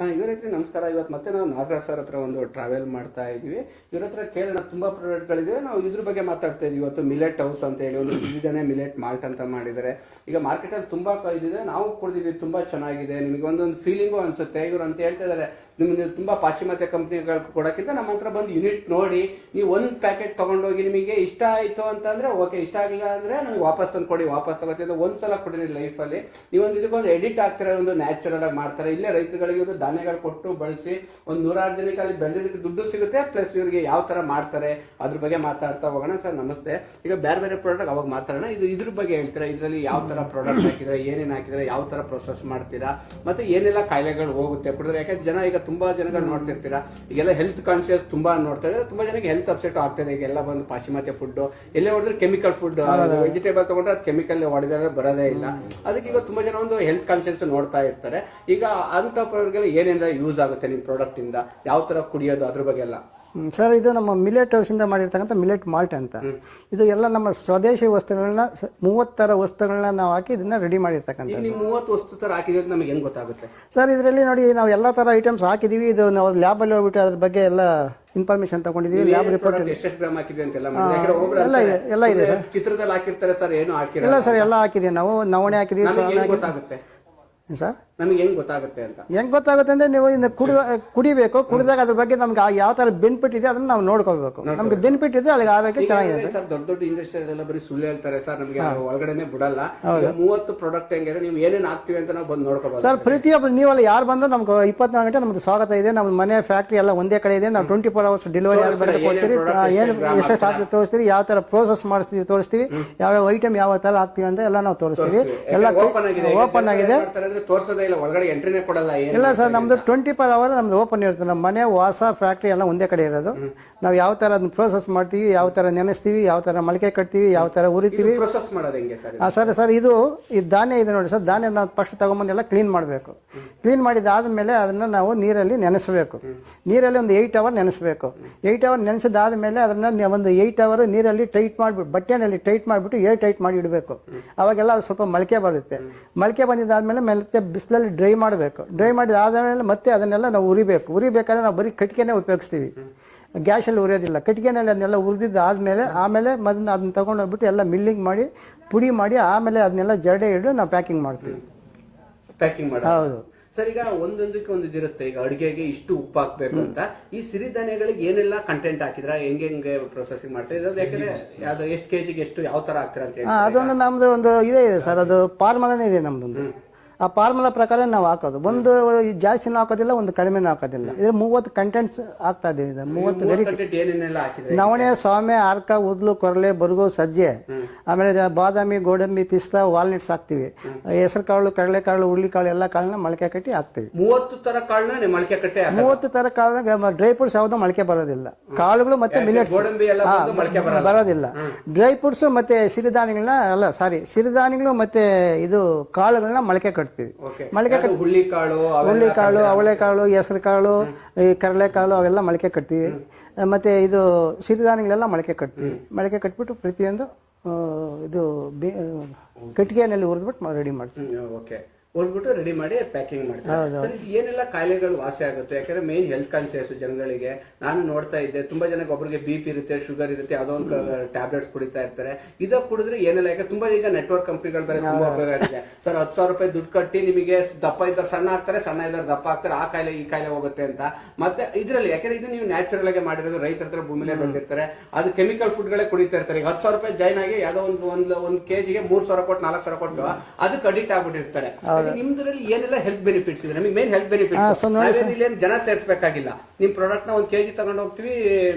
ಇವ್ರ ಹತ್ರ ನಮಸ್ಕಾರ. ಇವತ್ತು ಮತ್ತೆ ನಾವು ನಾಗರಾಜ್ ಸರ್ ಹತ್ರ ಒಂದು ಟ್ರಾವೆಲ್ ಮಾಡ್ತಾ ಇದೀವಿ ಇವ್ರ ಹತ್ರ ಕೇಳೋಣ. ತುಂಬಾ ಪ್ರಾಡಕ್ಟ್ಗಳಿದ್ದೇವೆ ನಾವು ಇದ್ರ ಬಗ್ಗೆ ಮಾತಾಡ್ತಾ ಇದೀವಿ ಇವತ್ತು ಮಿಲೆಟ್ ಹೌಸ್ ಅಂತ ಹೇಳಿ ಒಂದು ಇದನ್ನೇ ಮಿಲೆಟ್ ಮಾಲ್ಟ್ ಅಂತ ಮಾಡಿದ್ದಾರೆ. ಈಗ ಮಾರ್ಕೆಟಲ್ಲಿ ತುಂಬಾ ಇದಿದೆ. ನಾವು ಕುಡಿದಿದ್ದೀವಿ. ತುಂಬಾ ಚೆನ್ನಾಗಿದೆ. ನಿಮಗೆ ಒಂದೊಂದು ಫೀಲಿಂಗು ಅನ್ಸುತ್ತೆ. ಇವರು ಅಂತ ಹೇಳ್ತಾ ಇದಾರೆ. ನಿಮ್ಗೆ ತುಂಬ ಪಾಶ್ಚಿಮಾತ್ಯ ಕಂಪ್ನಿಗಳು ಕೊಡೋಕ್ಕಿಂತ ನಮ್ಮ ಹತ್ರ ಬಂದು ಯೂನಿಟ್ ನೋಡಿ, ನೀವು ಒಂದು ಪ್ಯಾಕೆಟ್ ತೊಗೊಂಡೋಗಿ ನಿಮಗೆ ಇಷ್ಟ ಆಯಿತು ಅಂತಂದರೆ ಓಕೆ ಇಷ್ಟ ಆಗಿಲ್ಲ ಅಂದರೆ ನಮಗೆ ವಾಪಸ್ ತಂದು ಕೊಡಿ, ವಾಪಸ್ ತಗೋತಿದ್ದೆ ಒಂದ್ಸಲ ಕೊಡಿರಿ ಲೈಫಲ್ಲಿ ನೀವೊಂದು ಇದಕ್ಕೊಂದು ಎಡಿಟ್ ಆಗ್ತಾರೆ ಒಂದು ನ್ಯಾಚುರಲ್ ಆಗಿ ಮಾಡ್ತಾರೆ. ಇಲ್ಲೇ ರೈತರುಗಳಿಗೆ ಇವರು ಧಾನ್ಯಗಳು ಕೊಟ್ಟು ಬಳಸಿ, ಒಂದು ನೂರಾರು ಜನಕ್ಕೆ ಅಲ್ಲಿ ಬೆಳೆದಿದ್ದಕ್ಕೆ ದುಡ್ಡು ಸಿಗುತ್ತೆ ಪ್ಲಸ್ ಇವರಿಗೆ ಯಾವ ಥರ ಮಾಡ್ತಾರೆ, ಅದ್ರ ಬಗ್ಗೆ ಮಾತಾಡ್ತಾ ಹೋಗೋಣ. ಸರ್, ನಮಸ್ತೆ. ಈಗ ಬೇರೆ ಬೇರೆ ಪ್ರಾಡಕ್ಟ್ ಅವಾಗ ಮಾತಾಡೋಣ. ಇದು ಇದ್ರ ಬಗ್ಗೆ ಹೇಳ್ತೀರಾ? ಇದರಲ್ಲಿ ಯಾವ ಥರ ಪ್ರಾಡಕ್ಟ್ ಹಾಕಿದ್ರೆ, ಏನೇನು ಹಾಕಿದ್ರೆ, ಯಾವ ಥರ ಪ್ರೊಸೆಸ್ ಮಾಡ್ತೀರಾ? ಮತ್ತು ಏನೆಲ್ಲ ಕಾಯಿಲೆಗಳು ಹೋಗುತ್ತೆ? ಕುಡಿದ್ರೆ ಯಾಕಂದ್ರೆ ಜನ ಈಗ ತುಂಬಾ ಜನಗಳು ನೋಡ್ತಿರ್ತೀರಾ? ಈಗೆಲ್ಲ ಹೆಲ್ತ್ ಕಾನ್ಶಿಯಸ್ ತುಂಬಾ ನೋಡ್ತಾ ಇದ್ದಾರೆ. ತುಂಬಾ ಜನಕ್ಕೆ ಹೆಲ್ತ್ ಅಪ್ಸೆಟ್ ಆಗ್ತದೆ. ಈಗೆಲ್ಲ ಬಂದು ಪಾಶ್ಚಿಮಾತ್ಯ ಫುಡ್ ಎಲ್ಲೇ ಹೊಡೆದ್ರೆ ಕೆಮಿಕಲ್ ಫುಡ್ ವೆಜಿಟೇಬಲ್ ತಗೊಂಡ್ರೆ ಅದು ಕೆಮಿಕಲ್ ಹೊಡೆದ್ರೆ ಬರೋದೇ ಇಲ್ಲ. ಅದಕ್ಕೆ ಈಗ ತುಂಬಾ ಜನ ಒಂದು ಹೆಲ್ತ್ ಕಾನ್ಶಿಯಸ್ ನೋಡ್ತಾ ಇರ್ತಾರೆ. ಈಗ ಅಂತ ಏನೇನೆಲ್ಲ ಯೂಸ್ ಆಗುತ್ತೆ ನಿಮ್ಮ ಪ್ರಾಡಕ್ಟ್ ಇಂದ? ಯಾವ ತರ ಕುಡಿಯೋದು ಅದ್ರ ಬಗ್ಗೆ ಎಲ್ಲ ಸರ್ ಇದು ನಮ್ಮ ಮಿಲೆಟ್ ಹೌಸಿಂದ ಮಾಡಿರ್ತಕ್ಕಂಥ ಮಿಲೆಟ್ ಮಾಲ್ಟ್ ಅಂತ. ಇದು ಎಲ್ಲ ನಮ್ಮ ಸ್ವದೇಶಿ ವಸ್ತುಗಳನ್ನ ಮೂವತ್ತರ ವಸ್ತುಗಳನ್ನ ನಾವು ಹಾಕಿ ಇದನ್ನ ರೆಡಿ ಮಾಡಿರ್ತಕ್ಕಂಥ ನೀವು ಮೂವತ್ತು ವಸ್ತು ತರ ಹಾಕಿದ್ರೆ ನಮಗೆ ಹೆಂಗೆ ಗೊತ್ತಾಗುತ್ತೆ? ಸರ್ ಇದರಲ್ಲಿ ನೋಡಿ ನಾವು ಎಲ್ಲ ಥರ ಐಟಮ್ಸ್ ಹಾಕಿದೀವಿ. ಇದು ನಾವು ಲ್ಯಾಬಲ್ಲಿ ಹೋಗ್ಬಿಟ್ಟು ಅದ್ರ ಬಗ್ಗೆ ಎಲ್ಲ ಇನ್ಫಾರ್ಮೇಶನ್ ತಗೊಂಡಿದೀವಿ. ಲ್ಯಾಬ್ ರಿಪೋರ್ಟ್ ಎಷ್ಟು ಗ್ರಾಮ್ ಹಾಕಿದೆ ಅಂತೆಲ್ಲ ಎಲ್ಲ ಇದೆ, ಎಲ್ಲ ಇದೆ ಸರ್. ಚಿತ್ರದಲ್ಲಿ ಹಾಕಿರ್ತಾರೆ ಸರ್ ಏನು ಹಾಕಿರಲ್ಲ ಎಲ್ಲ ಸರ್ ಎಲ್ಲ ಹಾಕಿದೀವಿ ನಾವು. ನವಣೆ ಹಾಕಿದೀವಿ ಗೊತ್ತಾಗುತ್ತೆ? ಸರ್? ನಮಗೆ ಹೆಂಗ್ ಗೊತ್ತಾಗುತ್ತೆ ಅಂತ. ಹೆಂಗ್ ಗೊತ್ತಾಗುತ್ತೆ ಅಂದ್ರೆ ನೀವು ಇನ್ನು ಕುಡಿದ ಕುಡಿಬೇಕು ಕುಡಿದಾಗ ಅದ್ರ ಬಗ್ಗೆ ನಮ್ಗೆ ಯಾವ ತರ ಬೆನಿಫಿಟ್ ಇದೆ ಅದನ್ನ ನಾವು ನೋಡ್ಕೋಬೇಕು ನಮ್ಗೆ ಬೆನಿಫಿಟ್ ಇದೆ ಅಲ್ಲಿಗೆ ಆರೋಗ್ಯ ಚೆನ್ನಾಗಿದೆ ಸರ್ ದೊಡ್ಡ ದೊಡ್ಡ ಇಂಡಸ್ಟ್ರಿ ಎಲ್ಲ ಬರೀ ಸುಳ್ಳು ಹೇಳ್ತಾರೆ ಸರ್ ನಮ್ಗೆ ಒಳಗಡೆನೆ ಬಿಡಲ್ಲ. ಮೂವತ್ತು ಪ್ರಾಡಕ್ಟ್ ಹೆಂಗಿದೆ ನೀವು ಏನೇನು ಆಗ್ತೀವಿ ಅಂತ ನಾವು ಬಂದು ನೋಡ್ಕೋಬಹುದು ಸರ್ ಪ್ರತಿಯೊಬ್ಬರು ನೀವೆಲ್ಲ ಯಾರು ಬಂದ್ರೆ ನಮ್ಗೆ ಇಪ್ಪತ್ನಾಲ್ಕು ಗಂಟೆ ನಮ್ದು ಸ್ವಾಗತ ಇದೆ. ನಮ್ಮ ಮನೆ ಫ್ಯಾಕ್ಟ್ರಿ ಎಲ್ಲ ಒಂದೇ ಕಡೆ ಇದೆ. ನಾವು ಟ್ವೆಂಟಿ ಫೋರ್ ಅವರ್ಸ್ ಡೆಲಿವರಿ ಕೊಡ್ತೀರಿ? ಏನು ವಿಶೇಷ ತೋರಿಸ್ತೀವಿ. ಯಾವ ತರ ಪ್ರೋಸೆಸ್ ಮಾಡಿಸ್ತೀವಿ ತೋರಿಸ್ತೀವಿ. ಯಾವ್ಯಾವ ಐಟಮ್ ಯಾವ ತರ ಆಗ್ತೀವಿ ಅಂತ ಎಲ್ಲ ನಾವು ತೋರಿಸ್ತೀವಿ. ಎಲ್ಲ ಓಪನ್ ಆಗಿದೆ? ಓಪನ್ ಆಗಿದೆ. ತೋರ್ಸೋದೇ ಇಲ್ಲ ಒಳಗಡೆ ಎಂಟ್ರಿನೇ ಕೊಡಲ್ಲ ಏನು ಇಲ್ಲ ಸರ್ ನಮ್ದು ಟ್ವೆಂಟಿ ಫೋರ್ ಅವರ್ ನಮ್ದು ಓಪನ್ ಇರುತ್ತೆ. ನಮ್ಮ ಮನೆ ವಾಸ ಫ್ಯಾಕ್ಟ್ರಿ ಎಲ್ಲ ಒಂದೇ ಕಡೆ ಇರೋದು. ನಾವು ಯಾವ ತರ ಅದನ್ನ ಪ್ರೋಸೆಸ್ ಮಾಡ್ತೀವಿ ಯಾವ ತರ ನೆನೆಸ್ತೀವಿ ಯಾವ ತರ ಮೊಳಕೆ ಕಟ್ತೀವಿ ಯಾವ ತರ ಉರಿತೀವಿ. ಪ್ರೊಸೆಸ್ ಮಾಡೋದು ಹೆಂಗೆ ಸರ್ ಸರ್ ಸರ್ ಇದು ಈ ಧಾನ್ಯ ಇದೆ ನೋಡಿ ಸರ್ ಧಾನ್ಯ ನಾವು ಫಸ್ಟ್ ತಗೊಂಬಂದೆಲ್ಲ ಕ್ಲೀನ್ ಮಾಡಬೇಕು. ಕ್ಲೀನ್ ಮಾಡಿದಾದ್ಮೇಲೆ ಅದನ್ನ ನಾವು ನೀರಲ್ಲಿ ನೆನೆಸಬೇಕು. ನೀರಲ್ಲಿ ಒಂದು ಏಯ್ಟ್ ಅವರ್ ನೆನೆಸಬೇಕು. ಏಯ್ಟ್ ಅವರ್ ನೆನೆಸಿದಾದ್ಮೇಲೆ ಅದನ್ನ ಒಂದು ಏಯ್ಟ್ ಅವರ್ ನೀರಲ್ಲಿ ಟೈಟ್ ಮಾಡಿಬಿಟ್ಟು ಬಟ್ಟೆನಲ್ಲಿ ಟೈಟ್ ಮಾಡಿಬಿಟ್ಟು ಏರ್ ಟೈಟ್ ಮಾಡಿ ಇಡಬೇಕು. ಅವಾಗೆಲ್ಲ ಅದು ಸ್ವಲ್ಪ ಮೊಳಕೆ ಬರುತ್ತೆ. ಮೊಳಕೆ ಬಂದಿದ್ದಾದ್ಮೇಲೆ ಮೇಲೆ ಬಿಸಿಲಲ್ಲಿ ಡ್ರೈ ಮಾಡಬೇಕು. ಡ್ರೈ ಮಾಡಿದ ಆದಮೇಲೆ ಮತ್ತೆ ಅದನ್ನೆಲ್ಲ ನಾವು ಉರಿಬೇಕು. ಉರಿಬೇಕಾದ್ರೆ ನಾವು ಬರೀ ಕಟ್ಟಿಗೆನೇ ಉಪಯೋಗಿಸ್ತೀವಿ. ಗ್ಯಾಸಲ್ಲಿ ಉರಿಯೋದಿಲ್ಲ. ಕಟ್ಟಿಗೆನಲ್ಲಿ ಅದನ್ನೆಲ್ಲ ಉರಿದಿದ್ದಾದ್ಮೇಲೆ ಆಮೇಲೆ ಅದನ್ನ ಅದನ್ನ ತಗೊಂಡೋಗ್ಬಿಟ್ಟು ಎಲ್ಲ ಮಿಲ್ಲಿಂಗ್ ಮಾಡಿ ಪುಡಿ ಮಾಡಿ ಆಮೇಲೆ ಅದನ್ನೆಲ್ಲ ಜರಡೆ ಹಿಡಿದು ನಾವು ಪ್ಯಾಕಿಂಗ್ ಮಾಡ್ತೀವಿ. ಪ್ಯಾಕಿಂಗ್ ಮಾಡೋದು. ಹೌದು. ಸರ್ ಈಗ ಒಂದೊಂದಕ್ಕೆ ಒಂದು ಇದಿರುತ್ತೆ ಈಗ ಅಡುಗೆಗೆ ಇಷ್ಟು ಉಪ್ಪು ಹಾಕ್ಬೇಕು ಅಂತ. ಈ ಸಿರಿಧಾನ್ಯಗಳಿಗೆ ಏನೆಲ್ಲ ಕಂಟೆಂಟ್ ಹಾಕಿದ್ರ? ಹೆಂಗೆ ಹೆಂಗೆ ಪ್ರೊಸೆಸಿಂಗ್ ಮಾಡ್ತಾರೆ? ಯಾಕಂದ್ರೆ ಯಾವ್ದು ಎಷ್ಟು ಕೆಜಿಗೆ ಎಷ್ಟು ಯಾವ ತರ ಹಾಕ್ತೀರಾ ಅಂತ ಹೇಳಿ ಅದೊಂದು ನಮ್ದು ಒಂದು ಇದೇ ಇದೆ ಸರ್. ಅದು ಫಾರ್ಮುಲಾನೇ ಇದೆ ನಮ್ದೊಂದು. ಆ ಫಾರ್ಮುಲಾ ಪ್ರಕಾರ ನಾವು ಹಾಕೋದು. ಒಂದು ಜಾಸ್ತಿನೂ ಹಾಕೋದಿಲ್ಲ ಒಂದು ಕಡಿಮೆನೂ ಹಾಕೋದಿಲ್ಲ. ಇದು ಮೂವತ್ತು ಕಂಟೆಂಟ್ಸ್ ಆಗ್ತಾ ಇದೆ ಇದು. ಮೂವತ್ತು ಕಂಟೆಂಟ್ ನವಣೆ ಸ್ವಾಮಿ ಆರ್ಕ ಉದ್ಲು ಕೊರಲೆ ಬರುಗು ಸಜ್ಜೆ. ಆಮೇಲೆ ಬಾದಾಮಿ ಗೋಡಂಬಿ ಪಿಸ್ತಾ ವಾಲ್ನಟ್ಸ್ ಹಾಕ್ತಿವಿ. ಹೆಸರು ಕಾಳು ಕಡಲೆಕಾಳು ಹುರುಳಿಕಾಳು ಎಲ್ಲ ಕಾಳನ್ನ ಮೊಳಕೆ ಕಟ್ಟಿ ಹಾಕ್ತಿವಿ. ಮೂವತ್ತು ತರ ಕಾಳನ್ನ ಮೊಳಕೆ ಕಟ್ಟೆ. ಮೂವತ್ತು ತರ ಕಾಳ ಡ್ರೈ ಫ್ರೂಟ್ಸ್ ಯಾವ್ದು ಮೊಳಕೆ ಬರೋದಿಲ್ಲ. ಕಾಳುಗಳು ಮತ್ತೆ ಮಿಲೆಟ್ಸ್ ಬರೋದಿಲ್ಲ. ಡ್ರೈ ಫ್ರೂಟ್ಸ್ ಮತ್ತೆ ಸಿರಿಧಾನ್ಯಗಳನ್ನ ಅಲ್ಲ ಸಾರಿ ಸಿರಿಧಾನ್ಯಗಳು ಮತ್ತೆ ಇದು ಕಾಳುಗಳನ್ನ ಮೊಳಕೆ ಕಟ್ತೀವಿ. ಓಕೆ ಮೊಳಕೆ ಹುಳ್ಳಿಕಾಳು ಹುರುಳಿಕಾಳು ಅವಳೆಕಾಳು ಹೆಸರು ಕಾಳು ಈ ಕಡಲೆಕಾಳು ಅವೆಲ್ಲ ಮೊಳಕೆ ಕಟ್ತೀವಿ. ಮತ್ತೆ ಇದು ಸಿರಿಧಾನ್ಯಗಳೆಲ್ಲ ಮೊಳಕೆ ಕಟ್ತೀವಿ. ಮೊಳಕೆ ಕಟ್ಬಿಟ್ಟು ಪ್ರತಿಯೊಂದು ಇದು ಕಟ್ಟಿಗೆನಲ್ಲಿ ಹುರಿದ್ಬಿಟ್ಟು ರೆಡಿ ಮಾಡ್ತೀವಿ. ಓಕೆ. ಹೊರ್ಬಿಟ್ಟು ರೆಡಿ ಮಾಡಿ ಪ್ಯಾಕಿಂಗ್ ಮಾಡ್ತಾರೆ. ಸರ್, ಏನೆಲ್ಲ ಕಾಯಿಲೆಗಳು ವಾಸಿ ಆಗುತ್ತೆ? ಯಾಕಂದ್ರೆ ಮೇನ್ ಹೆಲ್ತ್ ಕಾನ್ಶಿಯಸ್ ಜನಗಳಿಗೆ ನಾನು ನೋಡ್ತಾ ಇದ್ದೆ ತುಂಬಾ ಜನಕ್ಕೆ ಒಬ್ಬರಿಗೆ ಬಿ ಪಿ ಇರುತ್ತೆ ಶುಗರ್ ಇರುತ್ತೆ ಯಾವ್ದೋ ಒಂದು ಟ್ಯಾಬ್ಲೆಟ್ಸ್ ಕುಡಿತಾ ಇರ್ತಾರೆ. ಇದ ಕುಡಿದ್ರೆ ಏನೆಲ್ಲ? ಯಾಕೆ ತುಂಬಾ ಈಗ ನೆಟ್ವರ್ಕ್ ಕಂಪ್ನಿಗಳು ಬೇರೆ ತುಂಬಾ ಉಪಯೋಗ ಆಗಿದೆ. ಸರ್ ಹತ್ತು ಸಾವಿರ ರೂಪಾಯಿ ದುಡ್ಡು ಕಟ್ಟಿ ನಿಮಗೆ ದಪ್ಪ ಇದ್ದಾರೆ ಸಣ್ಣ ಆಗ್ತಾರೆ ಸಣ್ಣ ಇದ್ದಾರೆ ದಪ್ಪ ಆಗ್ತಾರೆ ಆ ಕಾಯಿಲೆ ಈ ಕಾಯಿಲೆ ಹೋಗುತ್ತೆ ಅಂತ. ಮತ್ತೆ ಇದ್ರಲ್ಲಿ ಯಾಕಂದ್ರೆ ಇದು ನೀವು ನ್ಯಾಚುರಲ್ ಆಗಿ ಮಾಡಿರೋದು ರೈತರ ಹತ್ರ ಭೂಮಿಲೇ ಬೆಳೆದಿರ್ತಾರೆ ಅದು ಕೆಮಿಕಲ್ ಫುಡ್ಗಳೇ ಕುಡಿತಾ ಇರ್ತಾರೆ. ಈಗ ಹತ್ತು ಸಾವಿರ ರೂಪಾಯಿ ಜಾಯ್ನ್ ಆಗಿ ಯಾವ್ದೋ ಒಂದು ಒಂದು ಒಂದು ಕೆಜಿಗೆ ಮೂರ್ ಸಾವಿರ ಕೊಟ್ಟು ನಾಲ್ಕು ಸಾವಿರ ಕೊಟ್ಟು ಅದಕ್ಕೆ ಅಡಿಕ್ಟ್ ಆಗ್ಬಿಟ್ಟಿರ್ತಾರೆ. ನಿಮ್ದ್ರಲ್ಲಿ ಏನೆಲ್ಲ ಹೆಲ್ತ್ ಬೆನಿಫಿಟ್ಸ್ ಇದೆ? ನಮಗೆ ಮೇನ್ ಹೆಲ್ತ್ ಬೆನಿಫಿಟ್ಸ್ ನಾವೇನು ಜನ ಸೇರಿಸಬೇಕಾಗಿಲ್ಲ. ನಿಮ್ ಪ್ರಾಡಕ್ಟ್ನ ಒಂದ್ ಕೆಜಿ ತಗೊಂಡು ಹೋಗ್ತೀವಿ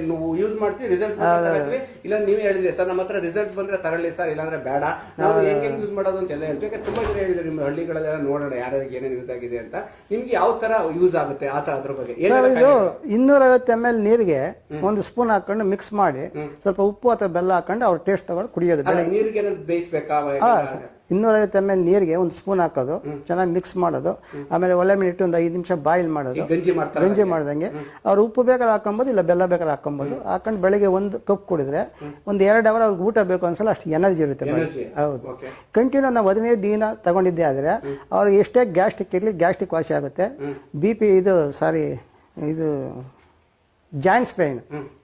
ನೀವು ಯೂಸ್ ಮಾಡ್ತೀವಿ ರಿಸಲ್ಟ್ ತಗೊಳ್ತೀವಿ. ಇಲ್ಲ ನೀವು ಹೇಳಿದ್ರಿ ಸರ್ ನಮ್ಮ ಹತ್ರ ರಿಸಲ್ಟ್ ಬಂದ್ರೆ ತಗೊಳ್ಳಿ ಸರ್ ಇಲ್ಲಾಂದ್ರೆ ಬೇಡ. ನಾವು ಹೆಂಗೆ ಯೂಸ್ ಮಾಡೋದು ಅಂತ ಎಲ್ಲ ಹೇಳ್ತೀವಿ. ಯಾಕಂದ್ರೆ ತುಂಬಾ ಜನ ಹೇಳಿದ್ರು ನಿಮ್ಮ ಹಳ್ಳಿಗಳೆಲ್ಲ ನೋಡೋಣ ಯಾರ್ಯಾರಿಗೆ ಏನೇನು ಯೂಸ್ ಆಗಿದೆ ಅಂತ. ನಿಮ್ಗೆ ಯಾವ ತರ ಯೂಸ್ ಆಗುತ್ತೆ ಆ ತರ ಅದ್ರ ಬಗ್ಗೆ? ಇದು ಇನ್ನೂರ ಐವತ್ತು ಎಂ ಎಲ್ ನೀರಿಗೆ ಒಂದು ಸ್ಪೂನ್ ಹಾಕೊಂಡು ಮಿಕ್ಸ್ ಮಾಡಿ ಸ್ವಲ್ಪ ಉಪ್ಪು ಅಥವಾ ಬೆಲ್ಲ ಹಾಕೊಂಡು ಅವ್ರ ಟೇಸ್ಟ್ ತಗೊಂಡು ಕುಡಿಯೋದು ನೀರಿಗೆ ಬೇಯಿಸ್ಬೇಕಾ? ಇನ್ನೂರೈವತ್ತು ಎಂ ಎಲ್ ನೀರಿಗೆ ಒಂದು ಸ್ಪೂನ್ ಹಾಕೋದು ಚೆನ್ನಾಗಿ ಮಿಕ್ಸ್ ಮಾಡೋದು. ಆಮೇಲೆ ಒಲೆ ಮೇಲೆ ಇಟ್ಟು ಒಂದು ಐದು ನಿಮಿಷ ಬಾಯಿಲ್ ಮಾಡೋದು. ಗಂಜಿ ಮಾಡ್ತಾರೆ ಗಂಜಿ ಮಾಡ್ದಂಗೆ. ಅವ್ರು ಉಪ್ಪು ಬೇಕಾದ್ರೆ ಹಾಕೊಬೋದು ಇಲ್ಲ ಬೆಲ್ಲ ಬೇಕಾದ್ರೆ ಹಾಕೊಂಬೋದು ಹಾಕೊಂಡು ಬೆಳಿಗ್ಗೆ ಒಂದು ಕಪ್ ಕುಡಿದ್ರೆ ಒಂದು ಎರಡು ಅವರ್ ಅವ್ರಿಗೆ ಊಟ ಬೇಕು ಅನ್ಸಲ್ಲ ಅಷ್ಟು ಎನರ್ಜಿ ಇರುತ್ತೆ. ಹೌದು. ಕಂಟಿನ್ಯೂ ನಾವು ಹದಿನೈದು ದಿನ ತಗೊಂಡಿದ್ದೆ ಆದರೆ ಅವ್ರಿಗೆ ಎಷ್ಟೇ ಗ್ಯಾಸ್ಟ್ರಿಕ್ ಇರಲಿ ಗ್ಯಾಸ್ಟ್ರಿಕ್ ವಾಸಿ ಆಗುತ್ತೆ. ಬಿ ಪಿ ಇದು ಸಾರಿ ಇದು ಜಾಯಿಂಟ್ಸ್ ಪೈನ್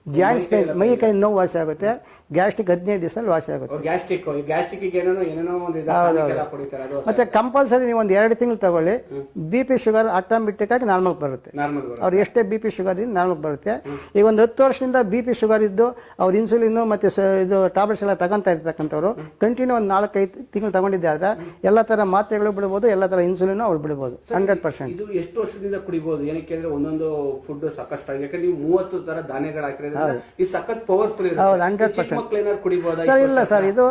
ಜಾಯಿಂಟ್ಸ್ ಪೇನ್ ಮೈ ಕೈ ನೋವು ವಾಸಿ ಆಗುತ್ತೆ. ಗ್ಯಾಸ್ಟ್ರಿಕ್ ಹದಿನೈದು ದಿವಸದಲ್ಲಿ ವಾಸಿ ಆಗುತ್ತೆ. ಗ್ಯಾಸ್ಟ್ರಿಕ್ ಗ್ಯಾಸ್ಟ್ರಿಕ್ ಏನೇನೋ ಏನೇನೋ ಒಂದು ಇದೆಲ್ಲ ಕುಡಿತಾರೆ ಅದು ಮತ್ತೆ ಕಂಪಲ್ಸರಿ ನೀವು ಒಂದು ಎರಡು ತಿಂಗಳು ತಗೊಳ್ಳಿ. ಬಿ ಪಿ ಶುಗರ್ ಆಟೋಮೆಟಿಕ್ ಆಗಿ ನಾರ್ಮಲ್ ಬರುತ್ತೆ. ನಾರ್ಮಲ್ ಅವ್ರು ಎಷ್ಟೇ ಬಿ ಪಿ ಶುಗರ್ ಇದ್ದು ನಾರ್ಮಲ್ ಬರುತ್ತೆ. ಈಗ ಒಂದು ಹತ್ತು ವರ್ಷದಿಂದ ಬಿ ಪಿ ಶುಗರ್ ಇದ್ದು ಅವ್ರು ಇನ್ಸುಲಿನ್ ಮತ್ತೆ ಇದು ಟ್ಯಾಬ್ಲೆಟ್ಸ್ ಎಲ್ಲ ತಗೊಂತಾ ಇರ್ತಕ್ಕಂಥವ್ರು ಕಂಟಿನ್ಯೂ ಒಂದು ನಾಲ್ಕೈದು ತಿಂಗಳು ತಗೊಂಡಿದ್ದೆ ಆದ್ರೆ ಎಲ್ಲ ತರ ಮಾತ್ರೆಗಳು ಬಿಡ್ಬೋದು ಎಲ್ಲ ತರ ಇನ್ಸುಲಿನ್ ಅವ್ರು ಬಿಡ್ಬೋದು ಹಂಡ್ರೆಡ್ ಪರ್ಸೆಂಟ್. ಇದು ಎಷ್ಟು ವರ್ಷದಿಂದ ಕುಡಿಬಹುದು ಏನಕ್ಕೆ ಅಂದ್ರೆ ಒಂದೊಂದು ಫುಡ್ ಸಾಕಷ್ಟು ಯಾಕಂದ್ರೆ ನೀವು ಮೂವತ್ತು ತರ ಧಾನ್ಯಗಳು ಇದು ಸಖತ್ ಪವರ್ಫುಲ್ ಹೌದು, 100% ಚಿಕ್ಕ ಮಕ್ಳು ಏನಾದ್ರು ಕುಡಿಬಹುದಾ ಸರ್ ಇಲ್ಲ ಸರ್ ಇದು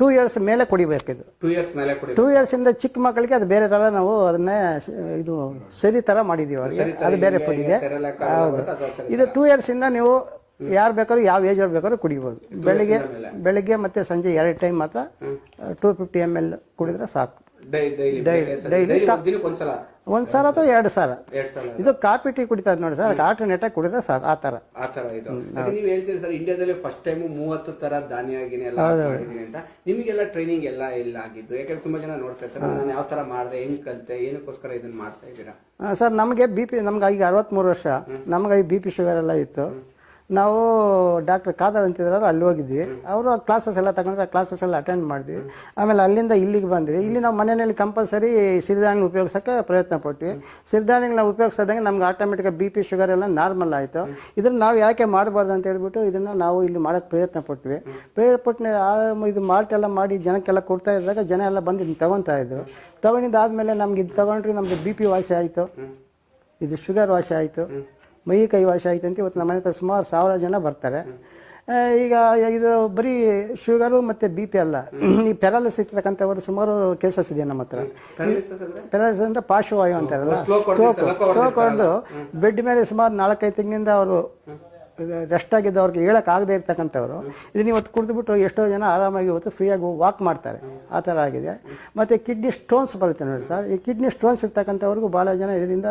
ಟೂ ಇಯರ್ಸ್ ಮೇಲೆ ಕುಡಿಬೇಕಿದು ಟೂ ಇಯರ್ಸ್ ಮೇಲೆ ಕುಡಿ ಟೂ ಇಯರ್ಸ್ ಇಂದ ಚಿಕ್ಕ ಮಕ್ಕಳಿಗೆ ಅದು ಬೇರೆ ತರ ನಾವು ಅದನ್ನ ಇದು ಸರಿ ತರ ಮಾಡಿದೀವಿ ಅವ್ರಿಗೆ. ಅದು ಬೇರೆ ಫುಡ್ ಇದೆ. ಸರಿ. ಇದು ಟೂ ಇಯರ್ಸ್ ಇಂದ ನೀವು ಯಾರು ಬೇಕಾದ್ರೂ ಯಾವ ಏಜ್ ಅವ್ರು ಬೇಕಾದ್ರೂ ಕುಡಿಬೋದು. ಬೆಳಿಗ್ಗೆ ಬೆಳಿಗ್ಗೆ ಮತ್ತೆ ಸಂಜೆ ಎರಡು ಟೈಮ್ ಮಾತ್ರ ಟೂ ಫಿಫ್ಟಿ ಎಂ ಎಲ್ ಕುಡಿದ್ರೆ ಸಾಕು. ಡೈಲಿ ಒಂದ್ ಸಲ ಅಥವಾ ಎರಡು ಸಾಲ. ಇದು ಕಾಫಿ ಟೀ ಕುಡಿತಾರೆ ನೋಡಿ ಸರ್ ಆಲ್ಟರ್ನೇಟ್ ಆಗಿ ಕುಡಿದ್ರೆ ಸಾಕು ಆ ತರ. ಆ ತರ ಇದು. ನೀವು ಹೇಳ್ತೀರಿ ಸರ್ ಇಂಡಿಯಾದಲ್ಲಿ ಫಸ್ಟ್ ಟೈಮ್ ಮೂವತ್ತು ತರ ಧಾನ್ಯ ಗಿನ್ಯ ಎಲ್ಲ ಮಾಡಿದೀನಿ ಅಂತ. ನಿಮಗೆಲ್ಲ ಟ್ರೈನಿಂಗ್ ಎಲ್ಲ ಇಲ್ಲ ಆಗಿದ್ದು. ಯಾಕಂದ್ರೆ ತುಂಬಾ ಜನ ನೋಡ್ತಾ ಇರ್ತಾರೆ ನಾನು ಯಾವ ತರ ಮಾಡಿದೆ ಹೆಂಗ್ ಕಲ್ತೆ ಏನಕ್ಕೋಸ್ಕರ ಇದನ್ನ ಮಾಡ್ತಾ ಇದ್ದೀರಾ? ಸರ್ ನಮಗೆ ಬಿ ಪಿ ನಮ್ಗೆ ಈಗ ಅರವತ್ತ್ಮೂರು ವರ್ಷ. ನಮ್ಗೆ ಬಿಪಿ ಬಿ ಪಿ ಶುಗರ್ ಎಲ್ಲ ಇತ್ತು. ನಾವು ಡಾಕ್ಟರ್ ಖಾದರ್ ಅಂತಿದ್ರು ಅಲ್ಲಿ ಹೋಗಿದ್ವಿ. ಅವರು ಕ್ಲಾಸಸ್ ಎಲ್ಲ ತಗೊಂಡ್ರೆ ಕ್ಲಾಸಸ್ ಎಲ್ಲ ಅಟೆಂಡ್ ಮಾಡಿದ್ವಿ. ಆಮೇಲೆ ಅಲ್ಲಿಂದ ಇಲ್ಲಿಗೆ ಬಂದ್ವಿ. ಇಲ್ಲಿ ನಾವು ಮನೆಯಲ್ಲಿ ಕಂಪಲ್ಸರಿ ಸಿರಿಧಾನ್ಯ ಉಪಯೋಗಿಸೋಕ್ಕೆ ಪ್ರಯತ್ನ ಪಟ್ವಿ. ಸಿರಿಧಾನ್ಯಗಳನ್ನ ಉಪಯೋಗಿಸೋದಂಗೆ ನಮ್ಗೆ ಆಟೋಮೆಟಿಕ್ ಬಿ ಪಿ ಶುಗರ್ ಎಲ್ಲ ನಾರ್ಮಲ್ ಆಯಿತು. ಇದನ್ನು ನಾವು ಯಾಕೆ ಮಾಡಬಾರ್ದು ಅಂತ ಹೇಳ್ಬಿಟ್ಟು ಇದನ್ನು ನಾವು ಇಲ್ಲಿ ಮಾಡೋಕ್ಕೆ ಪ್ರಯತ್ನ ಪಟ್ವಿ. ಪ್ರಯತ್ನ ಇದು ಮಾಲ್ಟ್ ಎಲ್ಲ ಮಾಡಿ ಜನಕ್ಕೆಲ್ಲ ಕೊಡ್ತಾ ಇದ್ದಾಗ ಜನ ಎಲ್ಲ ಬಂದು ಇದನ್ನು ತಗೊತಾ ಇದ್ರು. ತಗೊಂಡಿದ್ದಾದ್ಮೇಲೆ ನಮ್ಗೆ ಇದು ತಗೊಂಡ್ರೆ ನಮ್ಗೆ ಬಿ ಪಿ ವಾಸಿ ಆಯಿತು. ಇದು ಶುಗರ್ ವಾಸಿ ಆಯಿತು. ಮೈ ಕೈ ವಾಶ ಐತೆ ಅಂತ ಇವತ್ತು ನಮ್ಮ ಮನೆ ಹತ್ರ ಸುಮಾರು ಸಾವಿರ ಜನ ಬರ್ತಾರೆ. ಈಗ ಇದು ಬರೀ ಶುಗರು ಮತ್ತು ಬಿ ಪಿ ಅಲ್ಲ. ಈ ಪ್ಯಾರಾಲಿಸ್ ಇರ್ತಕ್ಕಂಥವ್ರು ಸುಮಾರು ಕೇಸಸ್ ಇದೆ ನಮ್ಮ ಹತ್ರ? ಪ್ಯಾರಾಲಿಸ್ ಅಂದ್ರೆ? ಪಾರ್ಶ್ವವಾಯು ಅಂತಾರಲ್ಲ ಸ್ಟೋಕು ಸ್ಟೋಕ್ ಸ್ಟ್ರೋಕ್ ಹೊಡೆದು ಬೆಡ್ ಮೇಲೆ ಸುಮಾರು ನಾಲ್ಕೈದು ತಿಂಗಳಿಂದ ಅವರು ರೆಸ್ಟ್ ಆಗಿದ್ದು ಅವ್ರಿಗೆ ಹೇಳೋಕ್ಕಾಗದೇ ಆಗದೆ ಇರ್ತಕ್ಕಂಥವ್ರು. ಇದನ್ನ ಇವತ್ತು ಕುಡಿದ್ಬಿಟ್ಟು ಎಷ್ಟೋ ಜನ ಆರಾಮಾಗಿ ಇವತ್ತು ಫ್ರೀಯಾಗಿ ವಾಕ್ ಮಾಡ್ತಾರೆ. ಆ ಥರ ಆಗಿದೆ. ಮತ್ತು ಕಿಡ್ನಿ ಸ್ಟೋನ್ಸ್ ಬರುತ್ತೆ ನೋಡಿ ಸರ್. ಈ ಕಿಡ್ನಿ ಸ್ಟೋನ್ಸ್ ಇರ್ತಕ್ಕಂಥವ್ರಿಗೂ ಭಾಳ ಜನ ಇದರಿಂದ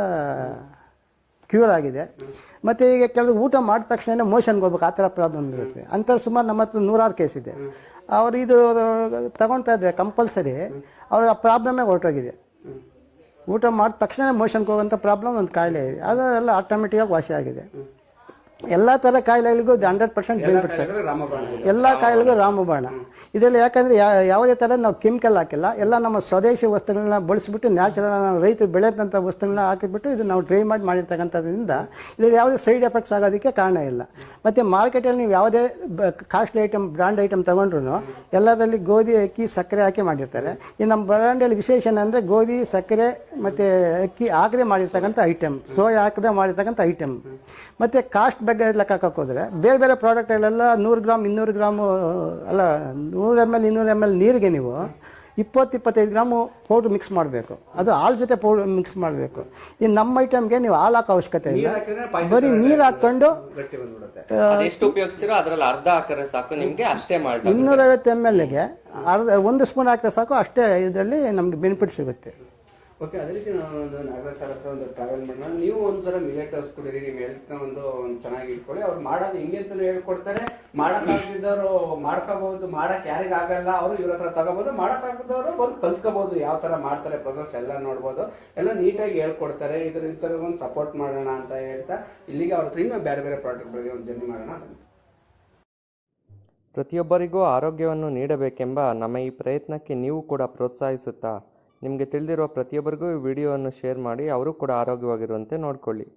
ಕ್ಯೂರ್ ಆಗಿದೆ. ಮತ್ತು ಈಗ ಕೆಲವು ಊಟ ಮಾಡಿದ ತಕ್ಷಣ ಮೋಷನ್ಗೆ ಹೋಗ್ಬೇಕು, ಆ ಥರ ಪ್ರಾಬ್ಲಮ್ ಇರುತ್ತೆ. ಅಂತ ಸುಮಾರು ನಮ್ಮ ಹತ್ರ ನೂರಾರು ಕೇಸ್ ಇದೆ. ಅವ್ರು ಇದು ತಗೊಳ್ತಾ ಇದ್ದಾರೆ ಕಂಪಲ್ಸರಿ ಅವ್ರ ಆ ಪ್ರಾಬ್ಲಮೇ ಹೊರಟೋಗಿದೆ. ಊಟ ಮಾಡಿದ ತಕ್ಷಣ ಮೋಷನ್ಗೆ ಹೋಗೋಂಥ ಪ್ರಾಬ್ಲಮ್ ಒಂದು ಕಾಯಿಲೆ ಇದೆ. ಅದೆಲ್ಲ ಆಟೋಮೆಟಿಕಾಗಿ ವಾಸಿ ಆಗಿದೆ. ಎಲ್ಲ ಥರ ಕಾಯಿಲೆಗಳಿಗೂ ಇದು ಹಂಡ್ರೆಡ್ ಪರ್ಸೆಂಟ್ ಬೆನಿಫಿಟ್ಸ್ ಸರ್. ಎಲ್ಲ ಕಾಯಿಲೆಗೂ ರಾಮಬಾಣ. ಇದರಲ್ಲಿ ಯಾಕಂದ್ರೆ ಯಾವುದೇ ಥರ ನಾವು ಕೆಮಿಕಲ್ ಹಾಕಿಲ್ಲ. ಎಲ್ಲ ನಮ್ಮ ಸ್ವದೇಶಿ ವಸ್ತುಗಳನ್ನ ಬಳಸಿಬಿಟ್ಟು ನ್ಯಾಚುರಲ್ ರೈತರು ಬೆಳೆದಂಥ ವಸ್ತುಗಳನ್ನ ಹಾಕಿಬಿಟ್ಟು ಇದು ನಾವು ಡ್ರೈ ಮಾಡಿ ಮಾಡಿರ್ತಕ್ಕಂಥದ್ರಿಂದ ಇದರಲ್ಲಿ ಯಾವುದೇ ಸೈಡ್ ಎಫೆಕ್ಟ್ಸ್ ಆಗೋದಕ್ಕೆ ಕಾರಣ ಇಲ್ಲ. ಮತ್ತು ಮಾರ್ಕೆಟಲ್ಲಿ ನೀವು ಯಾವುದೇ ಕಾಸ್ಟ್ಲಿ ಐಟಮ್ ಬ್ರ್ಯಾಂಡ್ ಐಟಮ್ ತೊಗೊಂಡ್ರು ಎಲ್ಲದರಲ್ಲಿ ಗೋಧಿ ಅಕ್ಕಿ ಸಕ್ಕರೆ ಹಾಕಿ ಮಾಡಿರ್ತಾರೆ. ಈ ನಮ್ಮ ಬ್ರ್ಯಾಂಡಲ್ಲಿ ವಿಶೇಷ ಏನಂದರೆ ಗೋಧಿ ಸಕ್ಕರೆ ಮತ್ತು ಅಕ್ಕಿ ಹಾಕದೆ ಮಾಡಿರ್ತಕ್ಕಂಥ ಐಟಮ್ ಸೋಯಾ ಹಾಕದೆ ಮಾಡಿರ್ತಕ್ಕಂಥ ಐಟಮ್ ಮತ್ತು ಕಾಸ್ಟ್ ಬಗ್ಗೆ ಲೆಕ್ಕ ಹಾಕಕ್ಕೆ ಹೋದರೆ ಬೇರೆ ಬೇರೆ ಪ್ರಾಡಕ್ಟ್ಗಳೆಲ್ಲ ನೂರು ಗ್ರಾಮ್ ಇನ್ನೂರು ಗ್ರಾಮು ಅಲ್ಲ ನೂರು ಎಂ ಎಲ್ ಇನ್ನೂರು ಎಂ ಎಲ್ ನೀರಿಗೆ ನೀವು ಇಪ್ಪತ್ತು ಇಪ್ಪತ್ತೈದು ಗ್ರಾಮು ಪೌಡ್ರ್ ಮಿಕ್ಸ್ ಮಾಡಬೇಕು. ಅದು ಹಾಲು ಜೊತೆ ಪೌಡ್ರ್ ಮಿಕ್ಸ್ ಮಾಡಬೇಕು. ಈ ನಮ್ಮ ಐಟಮ್ಗೆ ನೀವು ಹಾಲು ಹಾಕೋ ಅವಶ್ಯಕತೆ ಇಲ್ಲ. ಹಾಕಿದ್ರೆ ಬರೀ ನೀರು ಹಾಕ್ಕೊಂಡು ಎಷ್ಟು ಉಪಯೋಗಿಸ್ತೀರೋ ಅದರಲ್ಲಿ ಅರ್ಧ ಹಾಕಿದ್ರೆ ಸಾಕು ನಿಮಗೆ ಅಷ್ಟೇ ಮಾಡಿ ಇನ್ನೂರೈವತ್ತು ಎಂ ಎಲ್ಗೆ ಅರ್ಧ ಒಂದು ಸ್ಪೂನ್ ಹಾಕಿದ್ರೆ ಸಾಕು ಅಷ್ಟೇ ಇದರಲ್ಲಿ ನಮಗೆ ಬೆನಿಫಿಟ್ ಸಿಗುತ್ತೆ. ಓಕೆ ಅದೇ ರೀತಿ ನಾನು ಒಂದು ನಾಗರಾಜ್ ಸರ್ ಹತ್ರ ಒಂದು ಟ್ರಾವೆಲ್ ಮಾಡೋಣ. ನೀವು ಒಂಥರ ಮಿಲೆಟ್ ಕುಡೀರಿ ನಿಮ್ಮ ಹೆಲ್ತ್ನ ಒಂದು ಒಂದು ಚೆನ್ನಾಗಿ ಇಟ್ಕೊಳ್ಳಿ. ಅವ್ರು ಮಾಡೋದು ಹಿಂಗೆ ಅಂತಾನೆ ಹೇಳ್ಕೊಡ್ತಾರೆ. ಮಾಡೋಕ್ಕಾಗದಿದ್ದವರು ಮಾಡ್ಕೋಬಹುದು, ಮಾಡಕ್ ಯಾರಿಗೆ ಆಗಲ್ಲ. ಅವರು ಇವ್ರ ಹತ್ರ ತಗೋಬಹುದು ಮಾಡೋಕ್ಕಾಗದವರು ಬಂದು ಕಲ್ತ್ಕೋಬಹುದು. ಯಾವ ಥರ ಮಾಡ್ತಾರೆ ಪ್ರೊಸೆಸ್ ಎಲ್ಲ ನೋಡ್ಬೋದು. ಎಲ್ಲ ನೀಟಾಗಿ ಹೇಳ್ಕೊಡ್ತಾರೆ. ಇದ್ರ ಇಂಥವ್ರ ಒಂದು ಸಪೋರ್ಟ್ ಮಾಡೋಣ ಅಂತ ಹೇಳ್ತಾ, ಇಲ್ಲಿಗೆ ಅವ್ರ ಹತ್ರ ಇನ್ನೂ ಬೇರೆ ಬೇರೆ ಪ್ರಾಡಕ್ಟ್ ಬಗ್ಗೆ ಒಂದು ಜರ್ನಿ ಮಾಡೋಣ. ಪ್ರತಿಯೊಬ್ಬರಿಗೂ ಆರೋಗ್ಯವನ್ನು ನೀಡಬೇಕೆಂಬ ನಮ್ಮ ಈ ಪ್ರಯತ್ನಕ್ಕೆ ನೀವು ಕೂಡ ಪ್ರೋತ್ಸಾಹಿಸುತ್ತಾ ನಿಮಗೆ ತಿಳಿದಿರುವ ಪ್ರತಿಯೊಬ್ಬರಿಗೂ ಈ ವಿಡಿಯೋವನ್ನು ಶೇರ್ ಮಾಡಿ ಅವರು ಕೂಡ ಆರೋಗ್ಯವಾಗಿರುವಂತೆ ನೋಡಿಕೊಳ್ಳಿ.